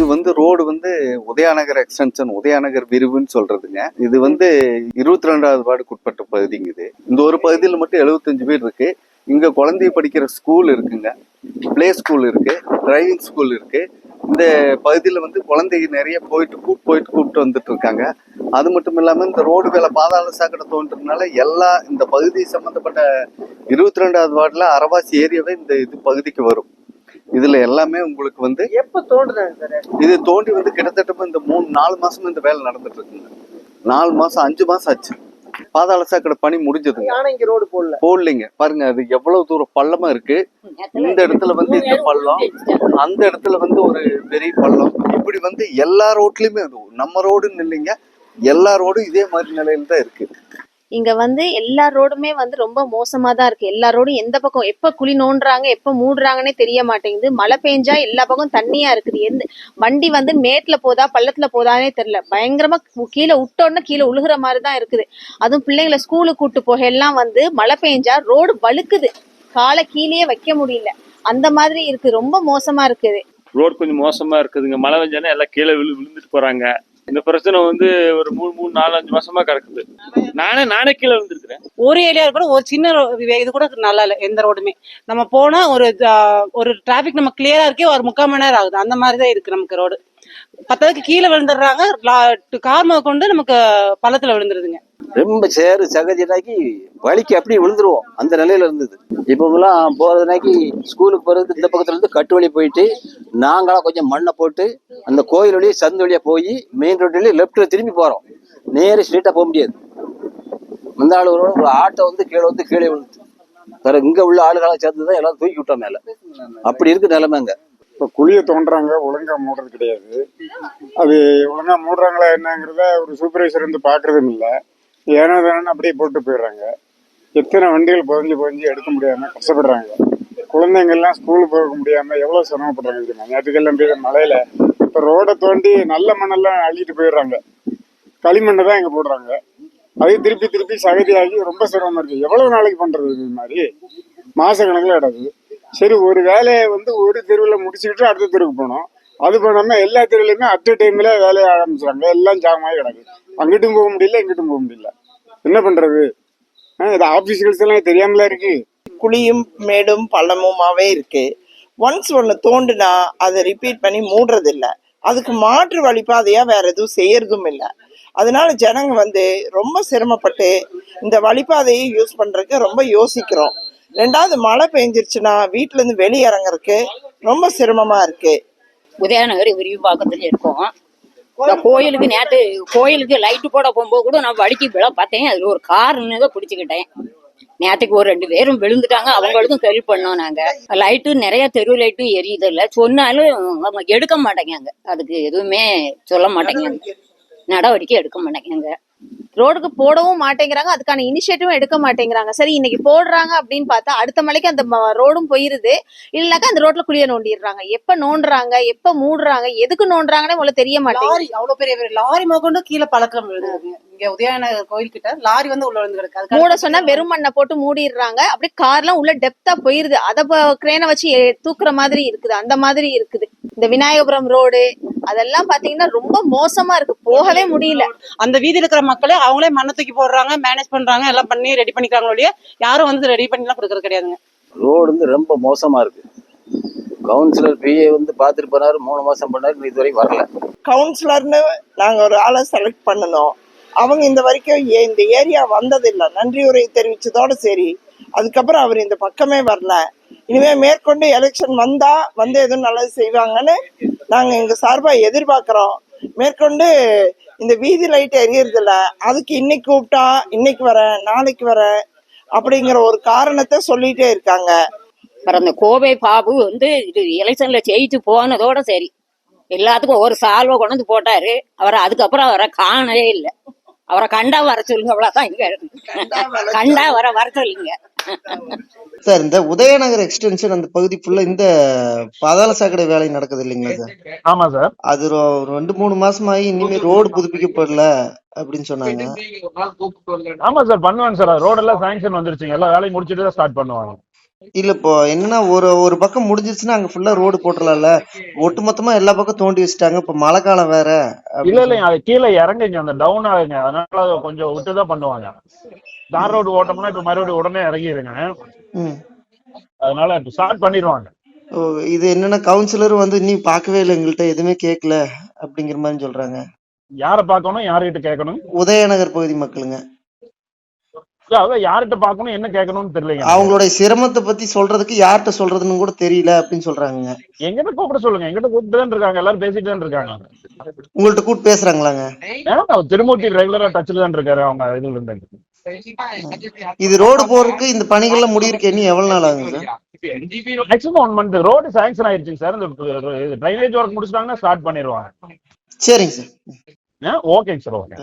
இது வந்து ரோடு வந்து உதயாநகர் எக்ஸ்டென்ஷன் உதயாநகர் விரிவுன்னு சொல்றதுங்க. இது வந்து இருபத்தி ரெண்டாவது வார்டுக்கு உட்பட்ட பகுதிங்க இது. இந்த ஒரு பகுதியில் மட்டும் 75 பேர் இருக்கு. இங்க குழந்தை படிக்கிற ஸ்கூல் இருக்குங்க. ப்ளே ஸ்கூல் இருக்கு. டிரைவிங் ஸ்கூல் இருக்கு. இந்த பகுதியில் வந்து குழந்தைங்க நிறைய போயிட்டு கூட்டு போயிட்டு கூப்பிட்டு வந்துட்டு இருக்காங்க. அது மட்டும் இல்லாமல் இந்த ரோடு வேலை பாதாள சாக்கடை தோன்றதுனால எல்லா இந்த பகுதி சம்மந்தப்பட்ட இருபத்தி ரெண்டாவது வார்டில் அரவாசி ஏரியாவே இந்த இது பகுதிக்கு வரும். இதுல எல்லாமே உங்களுக்கு வந்து எப்ப தோன்றுதாங்க இது தோண்டி வந்து கிட்டத்தட்ட இந்த மூணு நாலு மாசமா இந்த வேலை நடந்துட்டு இருக்குங்க நாலு மாசம் அஞ்சு மாசம் ஆச்சு. பாதாள சாக்கடை பணி இங்க ரோடு போடல. போடலைங்க. பாருங்க அது எவ்வளவு தூரம் பள்ளமா இருக்கு. இந்த இடத்துல வந்து இந்த பள்ளம் அந்த இடத்துல வந்து ஒரு பெரிய பள்ளம். இப்படி வந்து எல்லா ரோட்லயுமே நம்ம ரோடுன்னு இல்லைங்க எல்லா ரோடும் இதே மாதிரி நிலையில தான் இருக்கு. இங்க வந்து எல்லா ரோடுமே வந்து ரொம்ப மோசமா தான் இருக்கு. எல்லா ரோடும் எந்த பக்கம் எப்ப குழி நோண்டுறாங்க எப்ப மூடுறாங்கன்னே தெரிய மாட்டேங்குது. மழை பெஞ்சா எல்லா பக்கம் தண்ணியா இருக்குது. எந்த வண்டி வந்து மேட்ல போதா பள்ளத்துல போதானே தெரியல. பயங்கரமா கீழே விட்டோன்னா கீழே உழுகுற மாதிரி தான் இருக்குது. அதுவும் பிள்ளைங்களை ஸ்கூலுக்கு கூட்டு போக எல்லாம் வந்து மழை பெஞ்சா ரோடு வழுக்குது. காலை கீழேயே வைக்க முடியல. அந்த மாதிரி இருக்கு. ரொம்ப மோசமா இருக்குது. ரோடு கொஞ்சம் மோசமா இருக்குதுங்க. மழை பெஞ்சானே எல்லாம் கீழே விழு விழுந்துட்டு போறாங்க. இந்த பிரச்சனை வந்து ஒரு மூணு மூணு நாலு அஞ்சு மாசமா கிடக்குது. நானே நானே கீழே விழுந்திருக்கிறேன். ஒரு ஏரியா கூட ஒரு சின்ன இது கூட நல்லா இல்லை எந்த ரோடுமே. நம்ம போனா ஒரு ஒரு டிராபிக் நம்ம கிளியரா இருக்கே ஒரு முக்கால் மணி நேரம் ஆகுது. அந்த மாதிரி தான் இருக்கு நமக்கு ரோடு. பத்ததுக்கு கீழே விழுந்துடுறாங்க. கார் கொண்டு நமக்கு பள்ளத்துல விழுந்துருதுங்க. ரொம்ப சேரு சகதினாக்கி வலிக்கு அப்படியே விழுந்துருவோம். அந்த நிலையில இருந்தது. இப்போங்கெல்லாம் போறதுனாக்கி ஸ்கூலுக்கு போறதுக்கு இந்த பக்கத்துல இருந்து கட்டு வழி போயிட்டு நாங்களாம் கொஞ்சம் மண்ணை போட்டு அந்த கோயில் வழியே சந்து வழியா போய் மெயின் ரோட் வழியே லெப்ட்ல திரும்பி போறோம். நேரே ஸ்ட்ரீட்டா போக முடியாது. இந்த ஆள் ஒரு ஆட்டோ வந்து கீழே வந்து கீழே விழுந்து வேற இங்க உள்ள ஆளுகளை சேர்ந்து தான் எல்லாம் தூக்கி விட்டோம் மேல. அப்படி இருக்கு நிலைமைங்க இப்போ குழியை தோண்டுறாங்க ஒழுங்காக மூடுறது கிடையாது. அது ஒழுங்காக மூடுறாங்களா என்னங்கிறத ஒரு சூப்பர்வைசர் வந்து பார்க்குறதும் இல்லை. ஏனோ தானே அப்படியே போட்டு போயிடுறாங்க. எத்தனை வண்டிகள் புதஞ்சு புதஞ்சு எடுக்க முடியாமல் கஷ்டப்படுறாங்க. குழந்தைங்கள்லாம் ஸ்கூலுக்கு போக முடியாமல் எவ்வளோ சிரமப்படுறாங்க தெரியுமா? ஞாயிற்றுக்கிழமை போய் மலையில் இப்போ ரோடை தோண்டி நல்ல மண்ணெல்லாம் அள்ளிட்டு போயிடுறாங்க. களிமண்ணை தான் இங்கே போடுறாங்க. அது திருப்பி திருப்பி சகதியாகி ரொம்ப சிரமமாக இருக்குது எவ்வளோ நாளைக்கு பண்ணுறது இது மாதிரி? மாத கணக்கில் கிடக்குது சரி ஒரு வேலையை வந்து ஒரு தெருவில் முடிச்சுக்கிட்டு அடுத்த தெருவுக்கு போனோம். அது பண்ணாமல் எல்லா தெருவிலையுமே அட் டைமில் வேலையை ஆரம்பிச்சாங்க. எல்லாம் ஜாமாகி கிடக்கு. அங்கிட்டும் போக முடியல இங்கிட்டும் போக முடியல. என்ன பண்ணுறது ஆ, இது ஆஃபீஸ்கள்ஸ் எல்லாம் தெரியாமல இருக்கு? குழியும் மேடும் பள்ளமுமாவே இருக்கு. ஒன்ஸ் ஒன்று தோண்டுனா அதை ரிப்பீட் பண்ணி மூடுறதில்ல. அதுக்கு மாற்று வழிபாதையாக வேற எதுவும் செய்யறதும் இல்லை. அதனால ஜனங்க வந்து ரொம்ப சிரமப்பட்டு இந்த வழிபாதையை யூஸ் பண்ணுறதுக்கு ரொம்ப யோசிக்கிறோம். ரெண்டாவது மழை பெஞ்சிருச்சுன்னா வீட்டுல இருந்து வெளியே இறங்குறதுக்கு ரொம்ப சிரமமா இருக்கு. உதயநகர் விரிவாக்கத்துல இருக்கோம். இந்த கோயிலுக்கு நேற்று கோயிலுக்கு லைட்டு போட போகும்போது கூட நான் வலிக்கு விழ பார்த்தேன். அதுல ஒரு கார் தான் பிடிச்சிக்கிட்டேன் நேற்றுக்கு ஒரு ரெண்டு பேரும் விழுந்துட்டாங்க. அவங்களுக்கும் ஹெல்ப் பண்ணோம் நாங்க. லைட்டு நிறைய தெரு லைட்டும் எரியுது இல்ல. சொன்னாலும் அவங்க எடுக்க மாட்டேங்காங்க அதுக்கு எதுவுமே சொல்ல மாட்டேங்காங்க நடவடிக்கை எடுக்க மாட்டேங்காங்க ரோடுக்கு போடவும் மாட்டேங்கிறாங்க அதுக்கான இனிஷியேட்டிவும் எடுக்க மாட்டேங்கிறாங்க. சரி இன்னைக்கு போடுறாங்க அப்படின்னு பார்த்தா அடுத்த மலைக்கு அந்த ரோடும் போயிருது. இல்லைனாக்கா அந்த ரோட்ல குழிய நோண்டிடுறாங்க. எப்ப நோண்டுறாங்க எப்ப மூடுறாங்க எதுக்கு நோண்டுறாங்கன்னே முதல்ல தெரிய மாட்டேங்குது. அவ்வளவு பெரிய லாரி முதற்கொண்டு கீழே பழக்கம் இங்க உதயநகர் கோயில் கிட்ட லாரி வந்து உள்ள கிடக்கு அதுக்கு மூட சொன்னா வெறும் மண்ணை போட்டு மூடிடுறாங்க. அப்படியே கார்லாம் உள்ள டெப்தா போயிருது. அத கிரேனை வச்சு தூக்குற மாதிரி இருக்குது. அந்த மாதிரி இருக்குது. இந்த விநாயகபுரம் ரோடு அதெல்லாம் பாத்தீங்கன்னா ரொம்ப மோசமா இருக்கு. போகவே முடியல. அந்த வீதியில இருக்கிற மக்களே அவங்களே மண்ணை தூக்கி போடுறாங்க மேனேஜ் பண்றாங்க எல்லாம் பண்ணி ரெடி பண்ணிக்கிறாங்க ஒழிய யாரும் வந்து ரெடி பண்ணிலாம் கொடுக்கறது கிடையாதுங்க. ரோடு வந்து ரொம்ப மோசமா இருக்கு. கவுன்சிலர் பிஏ வந்து பார்த்துட்டு போனாரு மூணு மாசம் பண்ணாரு இன்னும் இது வரைக்கும் வரல. கவுன்சிலர்னு நாங்க ஒரு ஆளை செலக்ட் பண்ணணும். அவங்க இந்த வரைக்கும் ஏ- இந்த ஏரியா வந்ததில்லை. நன்றி உரை தெரிவிச்சதோட சரி. அதுக்கப்புறம் அவர் இந்த பக்கமே வரல. இனிமே மேற்கொண்டு எலெக்ஷன் வந்தா வந்து எதுவும் நல்லது செய்வாங்கன்னு நாங்க எங்க சார்பா எதிர்பார்க்கிறோம். மேற்கொண்டு இந்த வீதி லைட் எரியறதில்ல. அதுக்கு இன்னைக்கு கூப்பிட்டா இன்னைக்கு வரேன் நாளைக்கு வரேன் அப்படிங்கிற ஒரு காரணத்தை சொல்லிட்டே இருக்காங்க. அப்புறம் அந்த கோவை பாபு வந்து இது எலெக்ஷன்ல ஜெயிச்சு போனதோட சரி. எல்லாத்துக்கும் ஒரு சால்வை கொண்டு வந்து போட்டாரு. அவரை அதுக்கப்புறம் அவரை காணவே இல்லை. அவரை கண்டா வர சொல்லுங்க அவ்வளவுதான் இங்க. கண்டா வர வர சொல்லுங்க. சார் இந்த உதயநகர் எக்ஸ்டென்ஷன் அந்த பகுதி ஃபுல்லா இந்த பாதாள சாக்கடை வேலை நடக்குது இல்லைங்களா சார்? ஆமா சார். அது ரெண்டு மூணு மாசமாயி இனிமே ரோடு புதுப்பிக்கப்படல அப்படின்னு சொன்னாங்க. ஆமா சார் பண்ணுவாங்க சார். ரோடெல்லாம் சாங்ஷன் வந்துருச்சுங்க. எல்லா வேலையும் முடிச்சுட்டு தான் ஸ்டார்ட் பண்ணுவாங்க. இல்ல இப்போ என்னன்னா ஒரு ஒரு பக்கம் முடிஞ்சிருச்சுன்னா அங்க ஃபுல்லா ரோடு போட்டுடலாம்ல ஒட்டு மொத்தமா எல்லா பக்கம் தோண்டி வச்சுட்டாங்க. இப்ப மழை காலம் வேற. இல்ல அப்படின்னு இல்லைங்க அது கீழே இறங்குங்க. அந்த டவுன் ஆகுங்க அதனால அதை கொஞ்சம் விட்டு தான் பண்ணுவாங்க. தார் ரோடு ஓட்டோம்னா இப்ப மறுபடியும் உடனே இறங்கிடுங்க ம். அதனால இப்ப ஸ்டார்ட் பண்ணிடுவாங்க. ஓ, இது என்னன்னா கவுன்சிலர் வந்து இன்னும் பார்க்கவே இல்லை. எங்கள்கிட்ட எதுவுமே கேட்கல. அப்படிங்கிற மாதிரி சொல்றாங்க. யாரை பார்க்கணும் யார்கிட்ட கேட்கணும்? உதயநகர் பகுதி மக்களுங்க. அதான் யார்கிட்ட பார்க்கணும் என்ன கேட்கணும்னு தெரியலைங்க. அவங்களுடைய சிரமத்தை பத்தி சொல்றதுக்கு யார்கிட்ட சொல்றதுன்னு கூட தெரியல அப்படின்னு சொல்றாங்க எங்கிட்ட கூப்பிட சொல்லுங்க. எங்கிட்ட கூப்பிட்டு தான் இருக்காங்க. எல்லாரும் பேசிட்டு தான் இருக்காங்க. உங்கள்ட்ட கூப்பிட்டு பேசுறாங்களாங்க? ஏன்னா திருமூர்த்தி ரெகுலரா டச்ல தான் இருக்காரு. அவங்க இதுல இருந்து. இது ரோடு போறதுக்கு இந்த பணிகள்லாம் முடியிருக்கு இன்னும் எவ்வளவு நாள் ஆகுங்க sir maximum one month road sanction ஆயிடுச்சுங்க சார். இந்த ட்ரைனேஜ் ஒர்க் முடிச்சிட்டாங்கன்னா ஸ்டார்ட் பண்ணிடுவாங்க. சரிங்க சார். ஓகேங்க சார் ஓகே